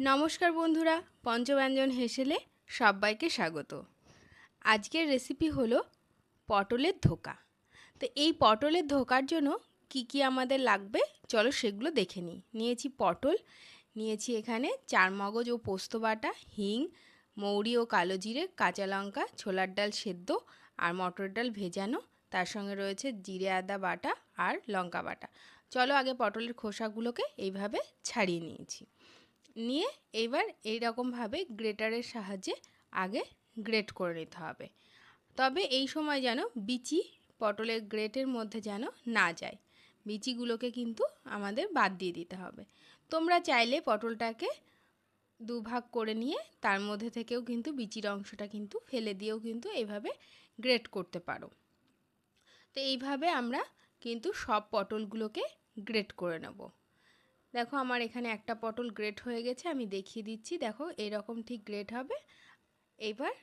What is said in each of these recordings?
নমস্কার বন্ধুরা, পঞ্চব্যঞ্জন হেসেলে সবাইকে স্বাগত। আজকের রেসিপি হলো পটলের ধোকা। তো এই পটলের ধোকার জন্য কি কি আমাদের লাগবে? চলো সেগুলো দেখে নিই। নিয়েছি পটল, নিয়েছি এখানে চার মগজ ও পোস্ত বাটা, হিং, মৌরি ও কালো জিরে, কাঁচা লঙ্কা, ছোলার ডাল সেদ্ধ আর মটর ডাল ভেজানো। তার সঙ্গে রয়েছে জিরে আদা বাটা আর লঙ্কা বাটা। চলো আগে পটলের খোসাগুলোকে এইভাবে ছাড়িয়ে নিয়েছি। নিয়ে এইবার এইরকমভাবে গ্রেটারের সাহায্যে আগে গ্রেট করে নিতে হবে। তবে এই সময় যেন বিচি পটলের গ্রেটের মধ্যে যেন না যায়, বিচিগুলোকে কিন্তু আমাদের বাদ দিয়ে দিতে হবে। তোমরা চাইলে পটলটাকে দুভাগ করে নিয়ে তার মধ্যে থেকেও কিন্তু বিচির অংশটা কিন্তু ফেলে দিয়েও কিন্তু এইভাবে গ্রেট করতে পারো। তো এইভাবে আমরা কিন্তু সব পটলগুলোকে গ্রেট করে নেব। দেখো আমার এখানে একটা পটল গ্রেট হয়ে গেছে, আমি দেখিয়ে দিচ্ছি। দেখো এরকম ঠিক গ্রেট হবে। এবার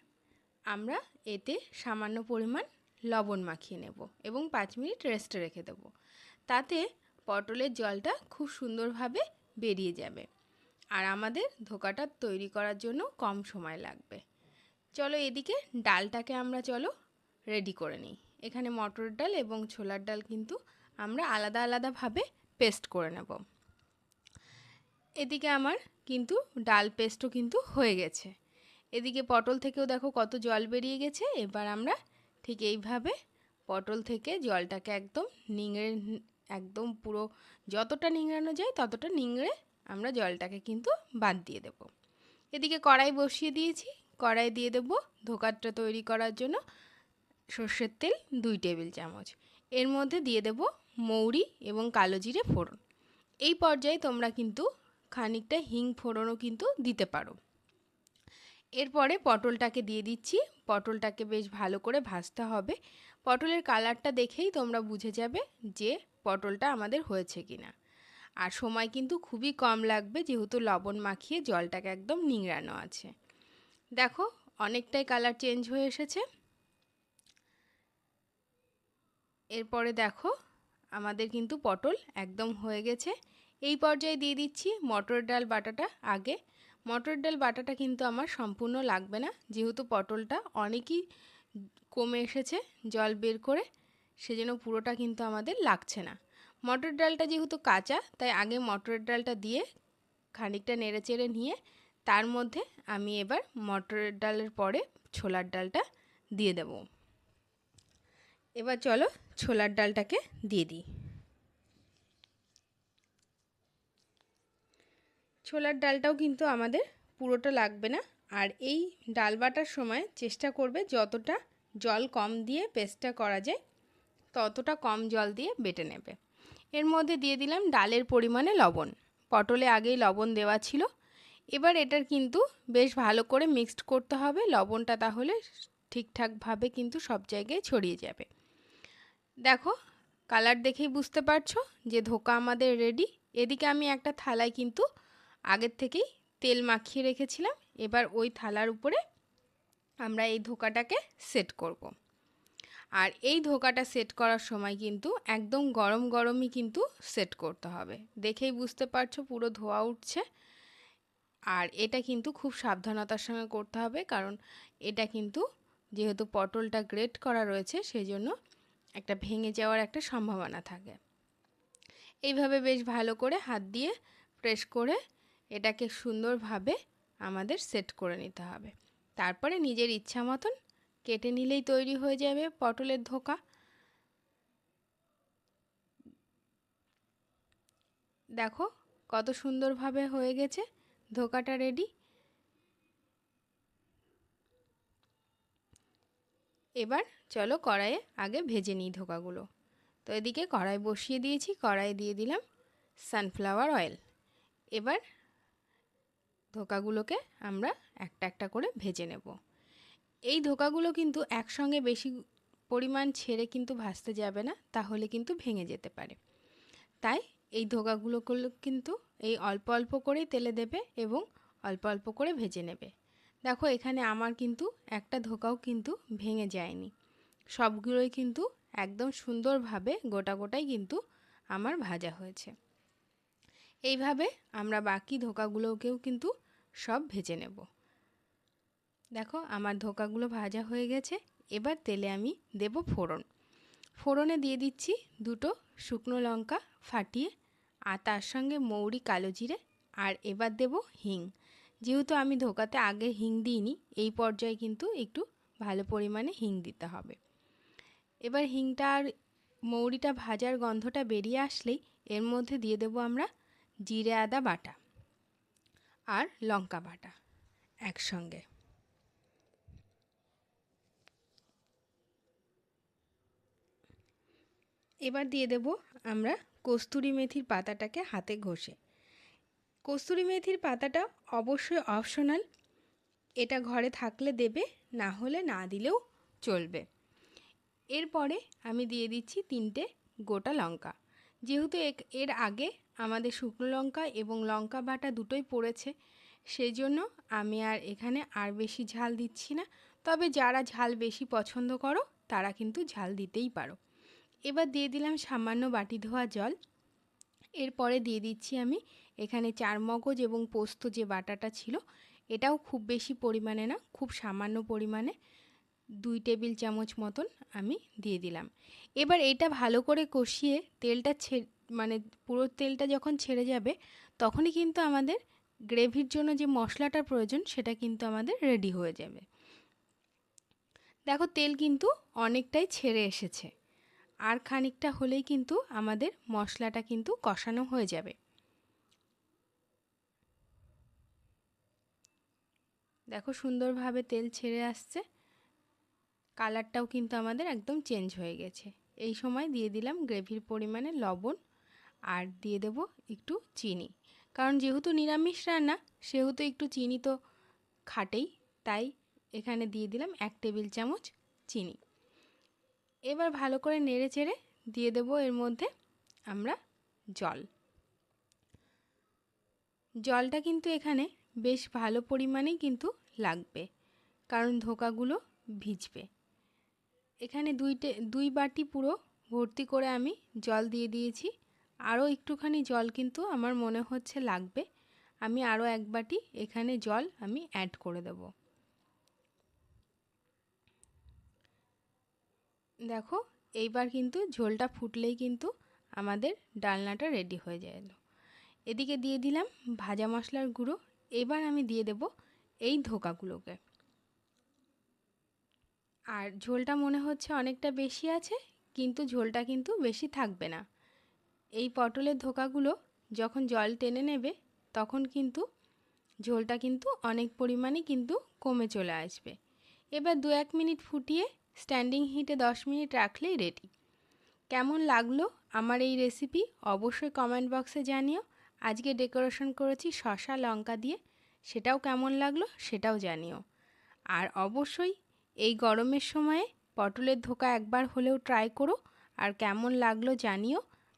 আমরা এতে সামান্য পরিমাণ লবণ মাখিয়ে নেব এবং পাঁচ মিনিট রেস্টে রেখে দেব। তাতে পটলের জলটা খুব সুন্দরভাবে বেরিয়ে যাবে আর আমাদের ধোকাটা তৈরি করার জন্য কম সময় লাগবে। চলো এদিকে ডালটাকে আমরা চলো রেডি করে নিই। এখানে মটর ডাল এবং ছোলার ডাল কিন্তু আমরা আলাদা আলাদাভাবে পেস্ট করে নেব। এদিকে আমার কিন্তু ডাল পেস্টও কিন্তু হয়ে গেছে। এদিকে পটল থেকেও দেখো কত জল বেরিয়ে গেছে। এবার আমরা ঠিক এইভাবে পটল থেকে জলটাকে একদম নিংড়ে, একদম পুরো যতটা নিংড়ানো যায় ততটা নিংড়ে আমরা জলটাকে কিন্তু বাদ দিয়ে দেব। এদিকে কড়াই বসিয়ে দিয়েছি। কড়াই দিয়ে দেব ধোকারটা তৈরি করার জন্য সর্ষের তেল দুই টেবিল চামচ। এর মধ্যে দিয়ে দেব মৌরি এবং কালো জিরে ফোড়ন। এই পর্যায়ে তোমরা কিন্তু খানিকটা হিং ফোড়নও কিন্তু দিতে পারো। এরপরে পটলটাকে দিয়ে দিচ্ছি। পটলটাকে বেশ ভালো করে ভাজতে হবে। পটলের কালারটা দেখেই তোমরা বুঝে যাবে যে পটলটা আমাদের হয়েছে কি না আর সময় কিন্তু খুবই কম লাগবে, যেহেতু লবণ মাখিয়ে জলটাকে একদম নিংড়ানো আছে। দেখো, অনেকটাই কালার চেঞ্জ হয়ে এসেছে। এরপরে দেখো, আমাদের কিন্তু পটল একদম হয়ে গেছে। এই পর্যায়ে দিয়ে দিচ্ছি মটর ডাল বাটাটা আগে। মটর ডাল বাটাটা কিন্তু আমার সম্পূর্ণ লাগবে না, যেহেতু পটলটা অনেকই কমে এসেছে জল বের করে, সেজন্য পুরোটা কিন্তু আমাদের লাগছে না। মটর ডালটা যেহেতু কাঁচা, তাই আগে মটরের ডালটা দিয়ে খানিকটা নেড়ে চেড়ে নিয়ে তার মধ্যে আমি এবার মটরের ডালের পরে ছোলার ডালটা দিয়ে দেব। এবার চলো ছোলার ডালটাকে দিয়ে দিই। ছোলার ডালটাও কিন্তু আমাদের পুরোটা লাগবে না। আর এই ডাল বাটার সময় চেষ্টা করবে যতটা জল কম দিয়ে পেস্টটা করা যায়, ততটা কম জল দিয়ে বেটে নেবে। এর মধ্যে দিয়ে দিলাম ডালের পরিমাণে লবণ। পটলে আগেই লবণ দেওয়া ছিল। এবার এটার কিন্তু বেশ ভালো করে মিক্সড করতে হবে। লবণটা তাহলে ঠিকঠাকভাবে কিন্তু সব জায়গায় ছড়িয়ে যাবে। দেখো, কালার দেখেই বুঝতে পারছ যে ধোকা আমাদের রেডি। এদিকে আমি একটা থালায় কিন্তু আগের থেকেই তেল মাখিয়ে রেখেছিলাম। এবার ওই থালার উপরে আমরা এই ধোকাটাকে সেট করব। আর এই ধোকাটা সেট করার সময় কিন্তু একদম গরম গরমই কিন্তু সেট করতে হবে। দেখেই বুঝতে পারছ পুরো ধোয়া উঠছে। আর এটা কিন্তু খুব সাবধানতার সঙ্গে করতে হবে কারণ এটা কিন্তু যেহেতু পটলটা গ্রেট করা রয়েছে সেই জন্য একটা ভেঙে যাওয়ার একটা সম্ভাবনা থাকে। এইভাবে বেশ ভালো করে হাত দিয়ে প্রেস করে এটাকে সুন্দরভাবে আমাদের সেট করে নিতে হবে। তারপরে নিজের ইচ্ছা মতন কেটে নিলেই তৈরি হয়ে যাবে পটলের ধোকা। দেখো কত সুন্দরভাবে হয়ে গেছে, ধোকাটা রেডি এবার চলো কড়াইয়ে আগে ভেজে নিই ধোকাগুলো। তো এদিকে কড়াই বসিয়ে দিয়েছি কড়াই দিয়ে দিলাম সানফ্লাওয়ার অয়েল এবার ধোকাগুলোকে আমরা একটা একটা করে ভেজে নেব। এই ধোকাগুলো কিন্তু একসঙ্গে বেশি পরিমাণ ছেড়ে কিন্তু ভাজতে যাবে না, তাহলে কিন্তু ভেঙে যেতে পারে। তাই এই ধোকাগুলোগুলো কিন্তু এই অল্প অল্প করেই তেলে দেবে এবং অল্প অল্প করে ভেজে নেবে। দেখো, এখানে আমার কিন্তু একটা ধোকাও কিন্তু ভেঙে যায়নি। সবগুলোই কিন্তু একদম সুন্দরভাবে গোটা গোটাই কিন্তু আমার ভাজা হয়েছে। এইভাবে আমরা বাকি ধোকাগুলোকেও কিন্তু সব ভেজে নেব। দেখো আমার ধোকাগুলো ভাজা হয়ে গেছে, এবার তেলে আমি দেব ফোড়ন। ফোড়নে দিয়ে দিচ্ছি দুটো শুকনো লঙ্কা ফাটিয়ে, আর তার সঙ্গে মৌরি কালো জিরে, আর এবার দেব হিং। যেহেতু আমি ধোকাতে আগে হিং দিইনি, এই পর্যায়ে কিন্তু একটু ভালো পরিমাণে হিং দিতে হবে। এবার হিংটা আর মৌরিটা ভাজার গন্ধটা বেরিয়ে আসলেই এর মধ্যে দিয়ে দেবো আমরা জিরে আদা বাটা। আর লঙ্কা বাটা একসঙ্গে। এবার দিয়ে দেব আমরা কস্তুরি মেথির পাতাটাকে হাতে ঘষে। কস্তুরি মেথির পাতাটা অবশ্যই অপশনাল, এটা ঘরে থাকলে দেবে, না হলে না দিলেও চলবে। এরপরে আমি দিয়ে দিচ্ছি তিনটে গোটা লঙ্কা। যেহেতু এর আগে আমাদের শুকনো লঙ্কা এবং লঙ্কা বাটা দুটোই পড়েছে। সেই জন্য আমি আর এখানে আর বেশি ঝাল দিচ্ছি না। তবে যারা ঝাল বেশি পছন্দ করো, তারা কিন্তু ঝাল দিতেই পারো। এবার দিয়ে দিলাম সামান্য বাটি ধোয়া জল। এরপরে দিয়ে দিচ্ছি আমি এখানে চার মগজ এবং পোস্ত যে বাটাটা ছিল, এটাও খুব বেশি পরিমাণে না, খুব সামান্য পরিমাণে, দুই টেবিল চামচ মতন আমি দিয়ে দিলাম। এবার এটা ভালো করে কষিয়ে তেলটা মানে পুরো তেলটা যখন ছেড়ে যাবে, তখনই কিন্তু আমাদের গ্রেভির জন্য যে মশলাটার প্রয়োজন, সেটা কিন্তু আমাদের রেডি হয়ে যাবে। দেখো, তেল কিন্তু অনেকটাই ছেড়ে এসেছে। আর খানিকটা হলেই কিন্তু আমাদের মশলাটা কিন্তু কষানো হয়ে যাবে। দেখো, সুন্দরভাবে তেল ছেড়ে আসছে। কালারটাও কিন্তু আমাদের একদম চেঞ্জ হয়ে গেছে। এই সময় দিয়ে দিলাম গ্রেভির পরিমাণে লবণ। আর দিয়ে দেব একটু চিনি। কারণ যেহেতু নিরামিষ রান্না, সেহেতু একটু চিনি তো খাটেই, তাই এখানে দিয়ে দিলাম এক টেবিল চামচ চিনি। এবার ভালো করে নেড়ে চেড়ে দিয়ে দেব এর মধ্যে আমরা জল। জলটা কিন্তু এখানে বেশ ভালো পরিমাণেই কিন্তু লাগবে, কারণ ধোকাগুলো ভিজবে। এখানে দুইটে, দুই বাটি পুরো ভর্তি করে আমি জল দিয়ে দিয়েছি। আরও একটুখানি জল কিন্তু আমার মনে হচ্ছে লাগবে। আমি আরও এক বাটি এখানে জল আমি অ্যাড করে দেব। দেখো, এইবার কিন্তু ঝোলটা ফুটলেই কিন্তু আমাদের ডালনাটা রেডি হয়ে যায় এদিকে দিয়ে দিলাম ভাজা মশলার গুঁড়ো। এবার আমি দিয়ে দেব এই ধোকাগুলোকে। আর ঝোলটা মনে হচ্ছে অনেকটা বেশি আছে, কিন্তু ঝোলটা কিন্তু বেশি থাকবে না। এই পটলের ধোকাগুলো যখন জল টেনে নেবে, তখন কিন্তু ঝোলটা কিন্তু অনেক পরিমাণে কিন্তু কমে চলে আসবে। এবার দু এক মিনিট ফুটিয়ে স্ট্যান্ডিং হিটে দশ মিনিট রাখলেই রেডি কেমন লাগল আমার এই রেসিপি অবশ্যই কমেন্ট বক্সে জানিও। আজকে ডেকোরেশন করেছি শশা লঙ্কা দিয়ে, সেটাও কেমন লাগল সেটাও জানিও। আর অবশ্যই এই গরমের সময়ে পটলের ধোকা একবার হলেও ট্রাই করো, আর কেমন লাগল জানিও।